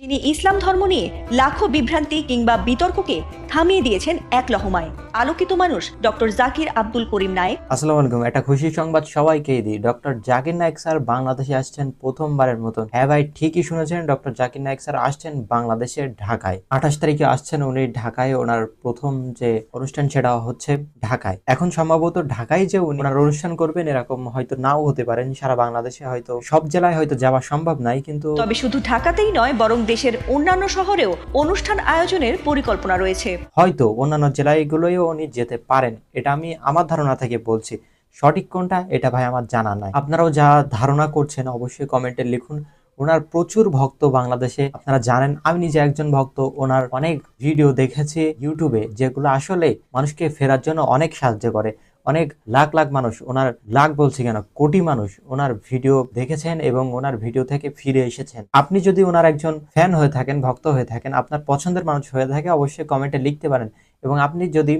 যিনি ইসলাম ধর্ম নিয়ে লাখো বিভ্রান্তি কিংবা বিতর্ককে থামিয়ে দিয়েছেন এক লহমায়। আলোকিত মানুষ ডক্টর জাকির আব্দুল করিম নায়েক। আসসালামু আলাইকুম। একটা খুশি সংবাদ সবাইকেই দিই। ডক্টর জাকির নায়েক স্যার বাংলাদেশে আসছেন প্রথমবারের মতন। হ্যাঁ ভাই ঠিকই শুনেছেন ডক্টর জাকির নায়েক স্যার আসছেন বাংলাদেশের ঢাকায়। আঠাশ তারিখে আসছেন উনি ঢাকায়। ওনার প্রথম যে অনুষ্ঠান সেটা হচ্ছে ঢাকায়। এখন সম্ভবত ঢাকায় যে উনি ওনার অনুষ্ঠান করবেন এরকম হয়তো নাও হতে পারেন সারা বাংলাদেশে হয়তো সব জেলায় হয়তো যাওয়া সম্ভব নাই কিন্তু তবে শুধু ঢাকাতেই নয় বরং দেশের অন্যান্য শহরেও অনুষ্ঠান আয়োজনের পরিকল্পনা রয়েছে। হয়তো অন্যান্য জেলাগুলোও উনি যেতে পারেন, এটা আমি আমার ধারণা থেকে বলছি। সঠিক কোনটা, এটা ভাই আমার জানা নাই। আপনারাও যা ধারণা করছেন অবশ্যই কমেন্টে লিখুন। ওনার প্রচুর ভক্ত বাংলাদেশে, আপনারা জানেন, আমি নিজে একজন ভক্ত, ওনার অনেক ভিডিও দেখেছি ইউটিউবে, যেগুলো আসলে মানুষকে ফেরার জন্য অনেক সাহায্য করে। অনেক লাখ লাখ মানুষ ওনার লাখ বলছি কেন, কোটি মানুষ ওনার ভিডিও দেখেছেন এবং ওনার ভিডিও থেকে ফিরে এসেছেন। আপনি যদি ওনার একজন ফ্যান হয়ে থাকেন, ভক্ত হয়ে থাকেন, আপনার পছন্দের মানুষ হয়ে থাকে, অবশ্যই কমেন্টে লিখতে পারেন এবং আপনি যদি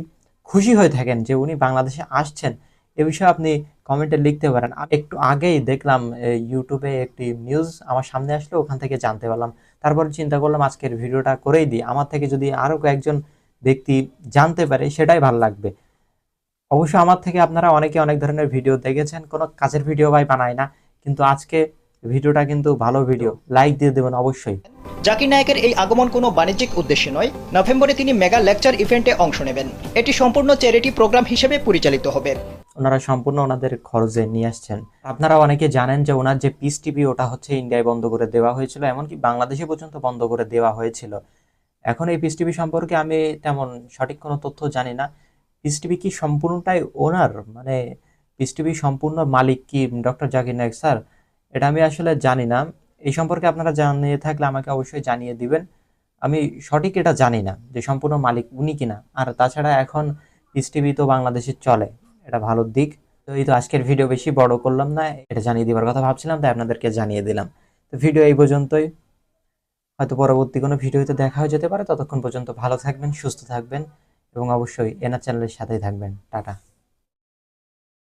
খুশি হয়ে থাকেন যে উনি বাংলাদেশে আসছেন, এ বিষয়ে আপনি কমেন্টে লিখতে পারেন। একটু আগেই দেখলাম ইউটিউবে একটি নিউজ আমার সামনে আসলো, ওখান থেকে জানতে পারলাম। তারপর চিন্তা করলাম, আজকের ভিডিওটা করেই দিই। আমার থেকে যদি আরও কয়েকজন ব্যক্তি জানতে পারে, সেটাই ভালো লাগবে। অবশ্য আমার থেকে আপনারা অনেকে অনেক ধরনের ভিডিও দেখেছেন কোনো কাজের ভিডিও ভাই বানাই না কিন্তু আজকে ভিডিওটা কিন্তু ভালো ভিডিও লাইক দিয়ে দেবেন অবশ্যই। জাকির নায়কের এই আগমন কোনো বাণিজ্যিক উদ্দেশ্যে নয় নভেম্বরে তিনি মেগা লেকচার ইভেন্টে অংশ নেবেন। এটি সম্পূর্ণ চ্যারিটি প্রোগ্রাম হিসেবে পরিচালিত হবে। ওনারা সম্পূর্ণ ওনাদের খরচে নিয়ে আসছেন। আপনারা অনেকে জানেন যে ওনার যে পিস টিভি ওটা হচ্ছে ইন্ডিয়ায় বন্ধ করে দেওয়া হয়েছিল এমনকি বাংলাদেশে পর্যন্ত বন্ধ করে দেওয়া হয়েছিল। এখন এই পিস টিভি সম্পর্কে আমি তেমন সঠিক কোনো তথ্য জানি না। পিস টিভি কি সম্পূর্ণটাই ওনার মানে পিস টিভি সম্পূর্ণ মালিক কি ডক্টর জাকির নায়ক? স্যার, এটা আমি আসলে জানি না। এই সম্পর্কে আপনারা জানিয়ে থাকলে আমাকে অবশ্যই জানিয়ে দিবেন। আমি সঠিক এটা জানি না যে সম্পূর্ণ মালিক উনি কিনা আর তাছাড়া এখন পিস টিভি তো বাংলাদেশে চলে, এটা ভালো দিক। তো এই তো আজকের ভিডিও বেশি বড় করলাম না, এটা জানিয়ে দেওয়ার কথা ভাবছিলাম, তাই আপনাদেরকে জানিয়ে দিলাম। তো ভিডিও এই পর্যন্তই। হয়তো পরবর্তী কোনো ভিডিওতে দেখা হয়ে যেতে পারে। ততক্ষণ পর্যন্ত ভালো থাকবেন, সুস্থ থাকবেন। এবং অবশ্যই এনার চ্যানেলের সাথেই থাকবেন। টাটা।